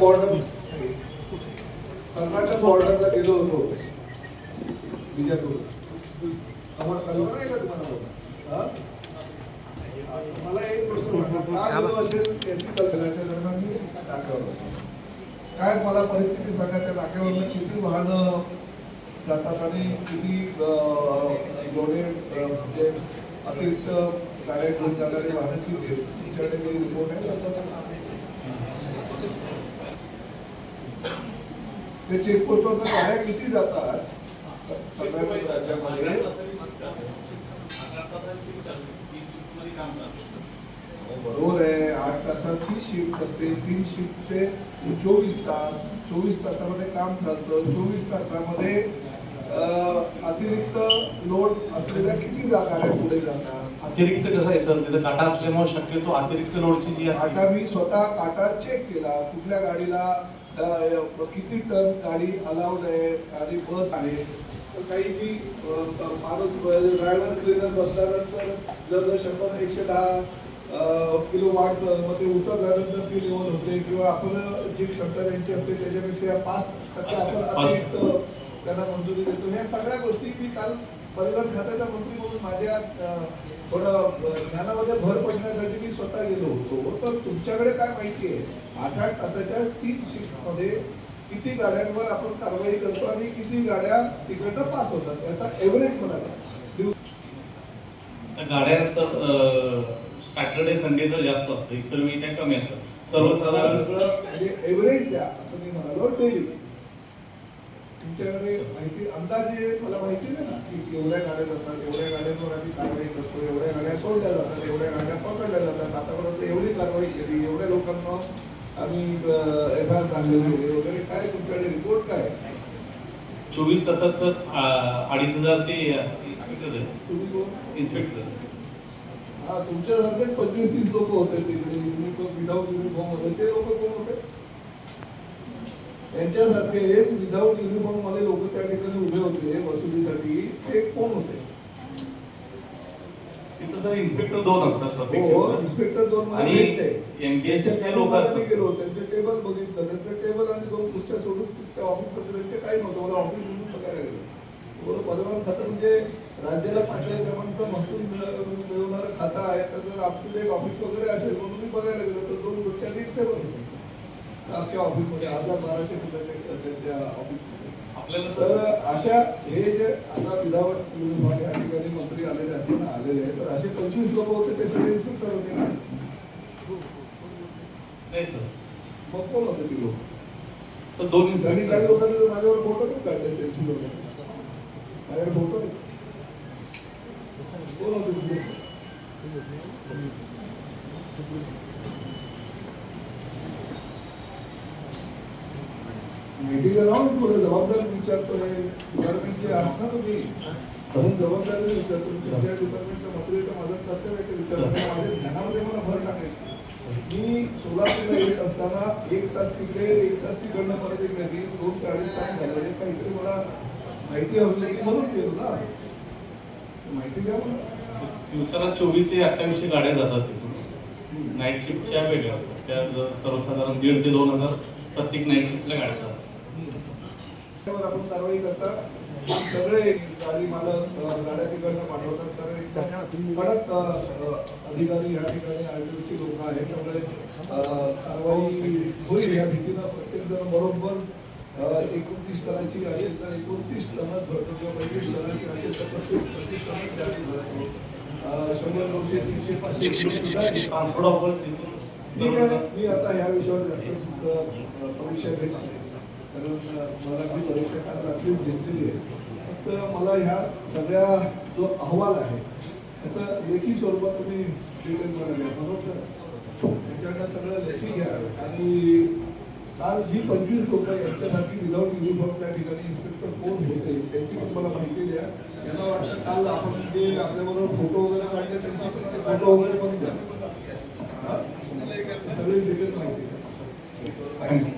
Border Karnataka बॉर्डरला गेलो होतो. विजापूर आम्हाला कल्पना आहे का तुम्हाला? मला एक प्रश्न असेल याची कल्पनाच्या दरम्यान मी. काय मला परिस्थिती सांगा त्या टाक्यावरनं किती वाहनं जातात आणि किती जोडे म्हणजे अतिरिक्त गाड्या घेऊन जाणारी वाहनाची रिपोर्ट आहे ते चेकपोस्टवर गाड्या किती जातात? कर्नाटक राज्यामध्ये बरोबर आहे. आठ तासाची शिफ्ट असते. तीन शिफ्टचे चोवीस तास. चोवीस तासामध्ये काम चालतं. चोवीस तासामध्ये अतिरिक्त लोड असलेल्या किती जा- गाड्या पुढे जातात? अतिरिक्त कसं आहे सर तिथं काटा असल्यामुळे शक्यतो अतिरिक्त लोडची जी आता मी स्वतः काटा चेक केला. कुठल्या गाडीला अं, किती टन गाडी अलाउड आहे आणि बस आहे? तर काही अं, माणूस ड्रायव्हर क्लिनर बसल्यानंतर जर शंभर एकशे दहा किलो वाढतं मग ते उतरल्यानंतर ती लेवल होते. किंवा आपलं जी क्षमता त्यांची असते त्याच्यापेक्षा पाच टक्के आपण अतिरिक्त त्यांना मंजुरी देतो. ह्या सगळ्या गोष्टी मी काल परिवहन खात्याचा मंत्री म्हणून माझ्या थोडं ज्ञानामध्ये भर पडण्यासाठी गेलो होतो. तर तुमच्याकडे काय माहिती आहे आठ आठ तासाच्या तीन शिफ्टमध्ये किती गाड्यांवर आपण कारवाई करतो आणि किती गाड्या तिकडनं पास होतात? याचा एव्हरेज मला गाड्या तर सॅटर्डे संडे तर जास्त असतं. इतर वेळी त्या कमी असतात मला सर्वसाधारण सगळं एव्हरेज द्या असं मी म्हणालो. डेली तुमच्याकडे माहिती अंदाजे मला माहिती नाही ना की एवढ्या गाड्या जातात एवढ्या गाड्यांवर आम्ही कारवाई करतो एवढ्या गाड्या सोडल्या जातात एवढ्या गाड्या पकडल्या जातात. कारवाई केली एवढ्या लोकांना आम्ही एफ आय आर दाखवले वगैरे. काय तुमच्याकडे रिपोर्ट काय? चोवीस तासात तर अडीच हजार ते इन्स्पेक्टर हा तुमच्यासारखे पंचवीस तीस लोक होते तिकडे. युनिफॉर्म विदाऊट युनिफॉर्म होते? ते लोक कोण होते? त्यांच्यासारखे हेच विदाऊट युनिफॉर्ममध्ये लोक त्या ठिकाणी उभे होते वसुलीसाठी. ते कोण होते? तर इन्स्पेक्टर दोन असतात हो प्रत्येक इन्स्पेक्टर दोन मला आणि भेटले. त्यांच्या लोक टेबलवर मी असतात. गेलो त्यांचे टेबल बघितलं त्यांचं टेबल आणि दोन खुर्च्या सोडून त्या ऑफिस त्यांचे काही नव्हतं मला ऑफिस म्हणून बघायला गेलो बरं परिवहन खातं म्हणजे राज्याला पाचव्या क्रमांकाचं महसूल मिळ- मिळवणारं खातं आहे तर जर टू डेट ऑफिस वगैरे असेल म्हणून मी बघायला गेलो तर दोन खुर्च्या आणि एक टेबल होते अख्ख्या ऑफिसमध्ये हजार बाराशे मुलं त्यांच्या ऑफिसमध्ये आपल्याला तर अशा हे जे आता विधावट युनिफॉर्म या ठिकाणी मंत्री आलेले असताना आलेले आहेत तर असे पंचवीस लोक होते ते सगळे इन्स्पेक्टर होते ना? नाही सर. मग कोण होते ती लोक? तर दोन आणि काही लोकांनी तर माझ्यावर फोटो पण काढले सेल्फी माझ्यावर फोटो. कोण होते ती लोक? माहितीचं नाव मी थोडं जबाबदारी विचारतोय. डिपार्टमेंटची आहात ना तुम्ही म्हणून जबाबदारी विचारतो तुमच्या डिपार्टमेंटच्या मंत्रीचं माझं कर्तव्य ते विचारणं माझ्या ज्ञानामध्ये मला भर टाकायची. मी सोलापूरला येत असताना एक तास तिकडे एक तास तिकडनं परत एक घरी दोन चाळीस तास झाले. काहीतरी मला माहिती हवी होती. म्हणून गेलो ना. माहिती द्या मला. दिवसाला चोवीस ते अठ्ठावीसशे गाड्या जातात नाईट शिफ्टच्या वेगळ्या. असतात त्या सर्वसाधारण दीड ते दोन हजार प्रत्येक नाईट शिफ्टच्या गाड्या जातात. आपण कारवाई करता. सगळे गाडी मालक गाड्या तिकडनं पाठवतात एकदम कडक अधिकारी या ठिकाणी आरटीओची लोक आहेत. त्यामुळे अ, कारवाई होईल या भीतीनं प्रत्येक जण बरोबर. एकोणतीस टनाची असेल तर एकोणतीस टनच भरतो किंवा पंचवीस असेल तर पस्तीस पस्तीस भरतो शंभर दोनशे तीनशे पाचशे मी आता ह्या विषयावर जास्त परीक्षा घेत कारण मला मी परीक्षा काल घेतलेली आहे फक्त मला ह्या सगळ्या जो अहवाल आहे त्याचं लेखी स्वरूपात तुम्ही डिटेल घ्या बरोबर त्याच्याकडनं सगळं लेखी घ्या आणि काल जी पंचवीस लोक यांच्यासाठी विदाऊट युनिफॉर्म त्या ठिकाणी इन्स्पेक्टर कोण होते त्यांची पण मला माहिती द्या. यांना वाटतं काल आपण जे आपल्याबरोबर फोटो वगैरे काढले त्यांची पण फोटो वगैरे पण द्या. सगळी डिटेल माहिती द्या.